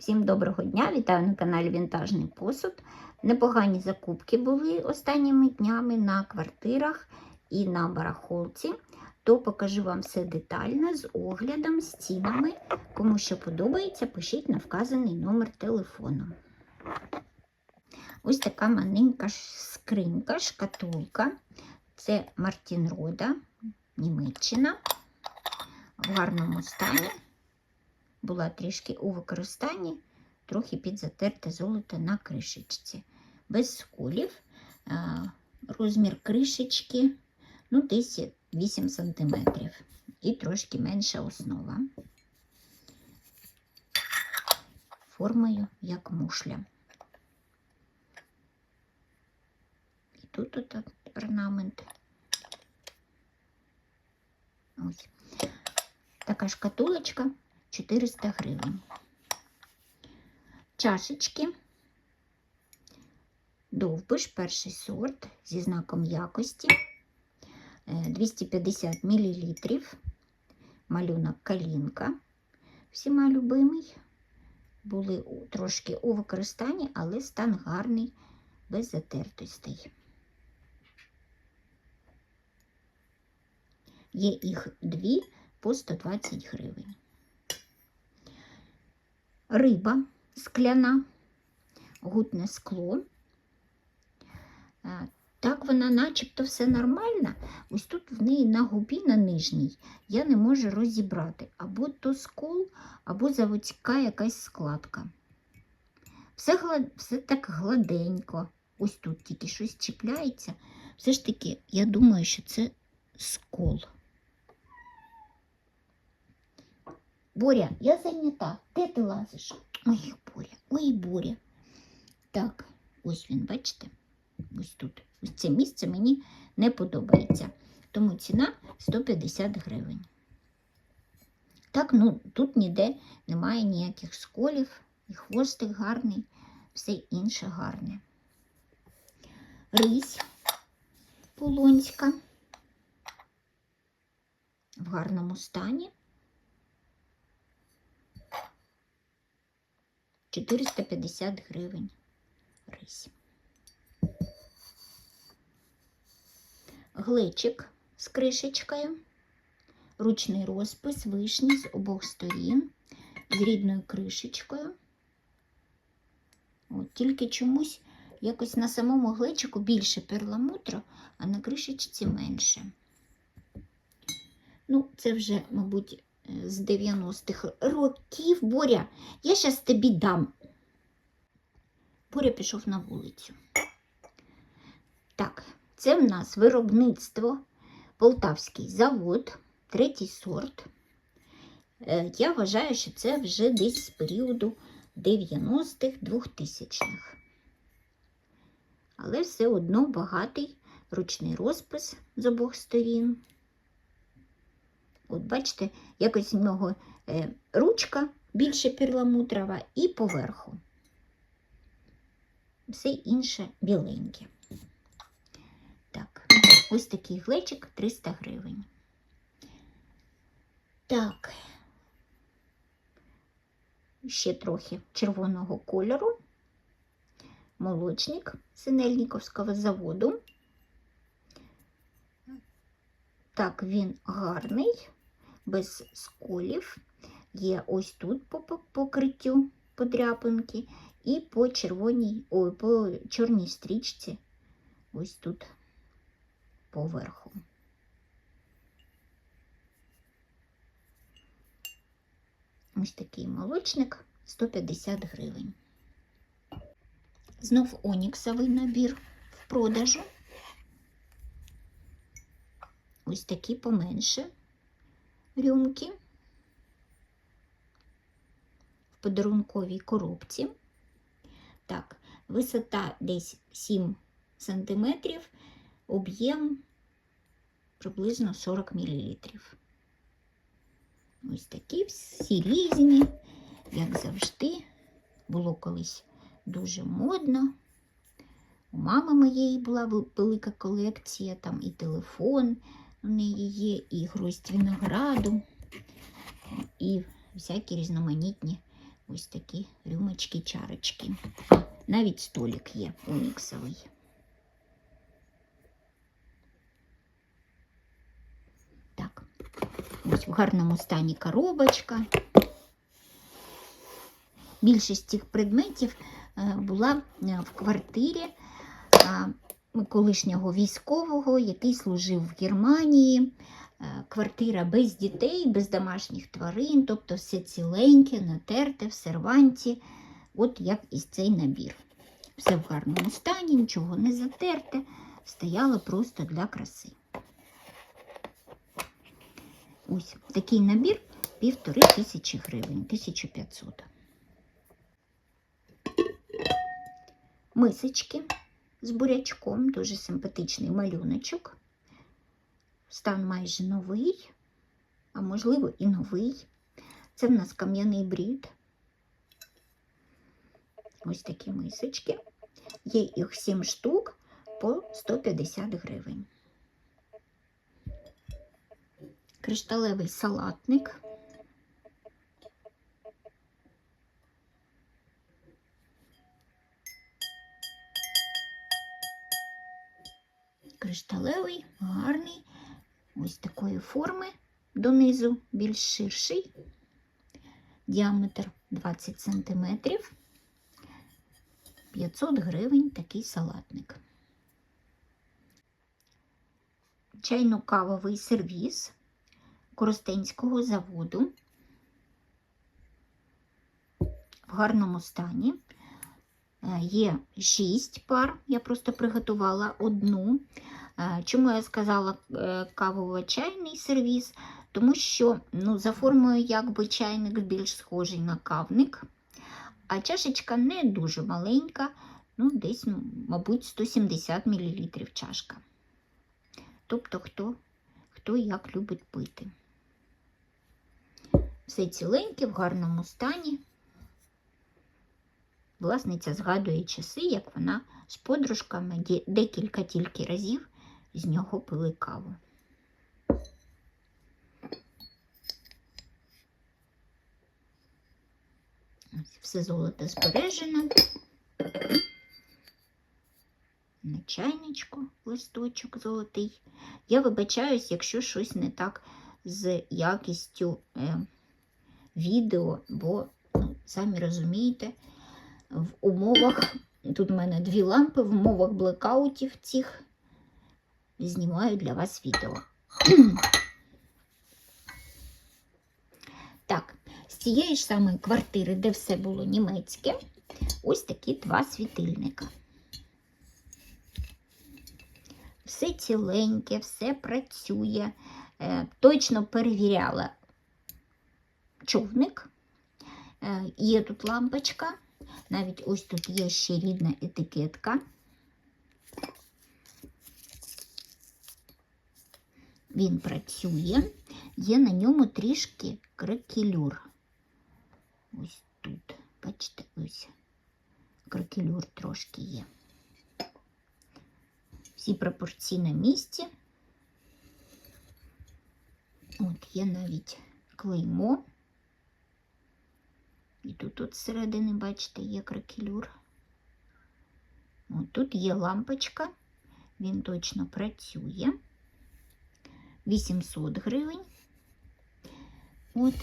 Всім доброго дня! Вітаю на каналі Вінтажний посуд. Непогані закупки були останніми днями на квартирах і на барахолці. То покажу вам все детально з оглядом, з цінами. Кому що подобається, пишіть на вказаний номер телефону. Ось така маленька скринька, шкатулка. Це Мартін Рода, Німеччина. В гарному стані. Була трішки у використанні, трохи підзатерте золото на кришечці. Без сколів. Розмір кришечки ну, десь 8 см і трошки менша основа. Формою як мушля. І тут от орнамент. Ось. Така шкатулочка 400 гривень. Чашечки. Довбиш, перший сорт зі знаком якості. 250 мл. Малюнок калінка. Всіма любимий. Були трошки у використанні, але стан гарний, без затертостей. Є їх дві по 120 гривень. Риба скляна, гутне скло. Так вона начебто все нормально. Ось тут в неї на губі, на нижній, я не можу розібрати. Або то скол, або заводська якась складка. Все, все так гладенько. Ось тут тільки щось чіпляється. Все ж таки, я думаю, що це скол. Боря, я зайнята. Де ти лазиш? Ой, Боря, ой, Боря. Так, ось він, бачите? Ось тут. Ось це місце мені не подобається. Тому ціна 150 гривень. Так, ну тут ніде немає ніяких сколів, і хвостик гарний, все інше гарне. Рись полонська в гарному стані. 450 гривень рись. Глечик з кришечкою, ручний розпис, вишні з обох сторін, з рідною кришечкою. От, Тільки чомусь якось на самому глечику більше перламутру, а на кришечці менше. Ну, це вже, мабуть, з 90-х років. Боря, я зараз тобі дам. Боря пішов на вулицю. Так, це в нас виробництво Полтавський завод, третій сорт. Е, Я вважаю, що це вже десь з періоду 90-х, 2000-х. Але все одно багатий ручний розпис з обох сторін. От бачите, якось в нього е, ручка більше перламутрова і поверху. Все інше біленьке. Так, ось такий глечик 300 гривень. Так, ще трохи червоного кольору. Молочник Синельніковського заводу. Так, він гарний, без сколів. Є ось тут по покриттю подряпинки і по червоній, ой, по чорній стрічці, ось тут поверху. Ось такий молочник 150 гривень. Знов оніксовий набір в продажу. Ось такі поменше рюмки в подарунковій коробці. Так, висота десь 7 см, об'єм приблизно 40 мл. Ось такі всі різні, як завжди, було колись дуже модно. У мами моєї була велика колекція, там і телефон у неї є, і гроздь винограду, і всякі різноманітні ось такі рюмочки, чарочки. Навіть столик є уніксовий. Так, ось в гарному стані коробочка. Більшість цих предметів е, була е, в квартирі колишнього військового, який служив в Германії. Е, Квартира без дітей, без домашніх тварин, тобто все ціленьке, натерте в серванті, от як і цей набір. Все в гарному стані, нічого не затерте, стояло просто для краси. Ось такий набір півтори тисячі гривень, 1500. Мисочки з бурячком, дуже симпатичний малюночок. Стан майже новий, а можливо і новий. Це в нас кам'яний брід. Ось такі мисочки. Є їх 7 штук по 150 гривень. Кришталевий салатник. Кришталевий, гарний, ось такої форми донизу, більш ширший, діаметр 20 см, 500 гривень такий салатник. Чайно-кавовий сервіз Коростенського заводу в гарному стані. Е, Є 6 пар, я просто приготувала одну. Е, Чому я сказала е, кавово-чайний сервіс? Тому що ну, за формою якби чайник більш схожий на кавник, а чашечка не дуже маленька, ну, десь, ну, мабуть, 170 мл чашка. Тобто, хто, хто як любить пити. Все ціленьке, в гарному стані. Власниця згадує часи, як вона з подружками декілька тільки разів з нього пили каву. Все золото збережено. На чайничку листочок золотий. Я вибачаюсь, якщо щось не так з якістю е, відео, бо, ну, самі розумієте, в умовах, тут в мене дві лампи, в умовах блекаутів цих знімаю для вас відео. так, з цієї ж самої квартири, де все було німецьке, ось такі два світильника. Все ціленьке, все працює. Е, точно перевіряла човник. Е, є тут лампочка. Навіть ось тут є ще рідна етикетка. Він працює, є на ньому трішки кракелюр. Ось тут, бачите, ось кракелюр трошки є. Всі пропорції на місці. От є навіть клеймо. І тут от зсередини, бачите, є кракелюр. Тут є лампочка, він точно працює. 800 гривень. От.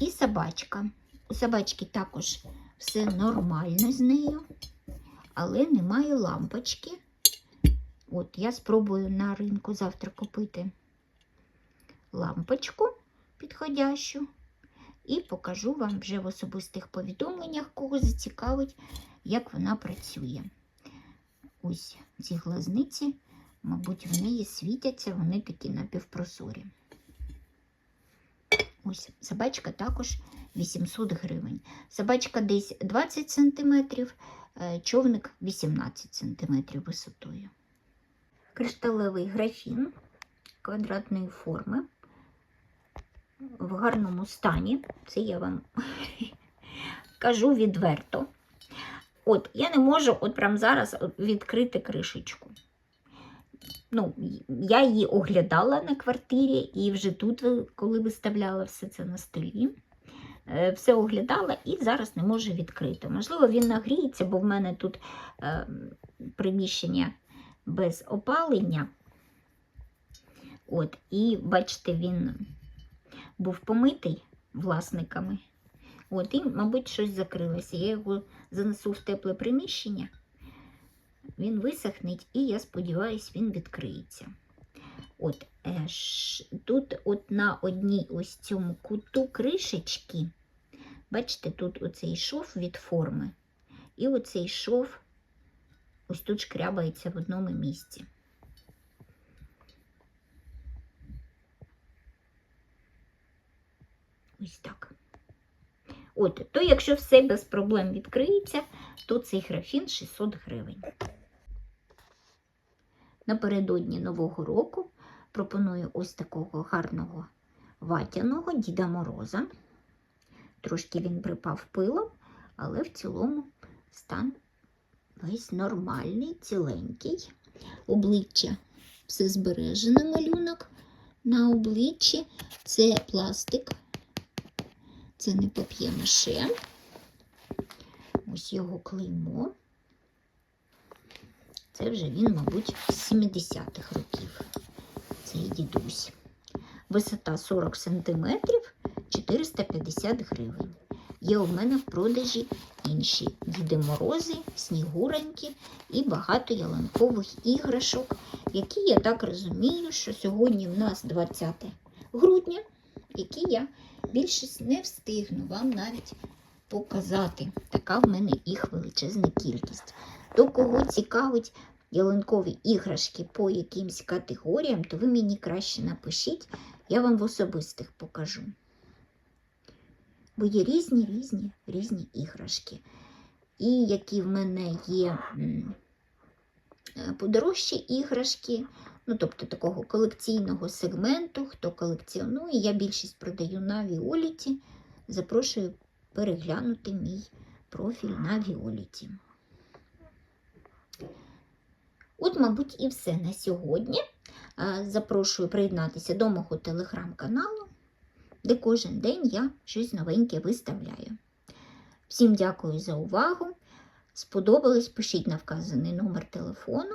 І собачка. У собачки також все нормально з нею, але немає лампочки. От, я спробую на ринку завтра купити лампочку підходящу. І покажу вам вже в особистих повідомленнях, кого зацікавить, як вона працює. Ось ці глазниці, мабуть, в неї світяться, вони такі напівпрозорі. Ось собачка також 800 гривень. Собачка десь 20 см, човник 18 см висотою. Кришталевий графін квадратної форми в гарному стані. Це я вам кажу відверто. От, я не можу от прямо зараз відкрити кришечку. Ну, я її оглядала на квартирі і вже тут, коли виставляла все це на столі. е, все оглядала і зараз не можу відкрити. Можливо, він нагріється, бо в мене тут е, приміщення без опалення. От, і бачите, він був помитий власниками. От, і, мабуть, щось закрилося. Я його занесу в тепле приміщення, він висохне, і я сподіваюся, він відкриється. От, е, тут от на одній ось цьому куту кришечки, бачите, тут оцей шов від форми, і оцей шов ось тут шкрябається в одному місці. Ось так. От, то якщо все без проблем відкриється, то цей графін 600 гривень. Напередодні Нового року пропоную ось такого гарного ватяного Діда Мороза. Трошки він припав пилом, але в цілому стан весь нормальний, ціленький. Обличчя все збережено малюнок на обличчі. Це пластик, це не пап'є-маше. Ось його клеймо. Це вже він, мабуть, з 70-х років. Цей дідусь. Висота 40 см, 450 гривень. Є у мене в продажі інші Діди Морози, Снігуроньки і багато ялинкових іграшок, які я так розумію, що сьогодні в нас 20 грудня, які я більшість не встигну вам навіть показати. Така в мене їх величезна кількість. До кого цікавить ялинкові іграшки по якимсь категоріям, то ви мені краще напишіть, я вам в особистих покажу. Бо є різні, різні, різні іграшки. І які в мене є е, подорожчі іграшки, ну, тобто такого колекційного сегменту, хто колекціонує, я більшість продаю на Віоліті. Запрошую переглянути мій профіль на Віоліті. От, мабуть, і все на сьогодні. Запрошую приєднатися до мого телеграм-каналу, де кожен день я щось новеньке виставляю. Всім дякую за увагу. Сподобалось, пишіть на вказаний номер телефону.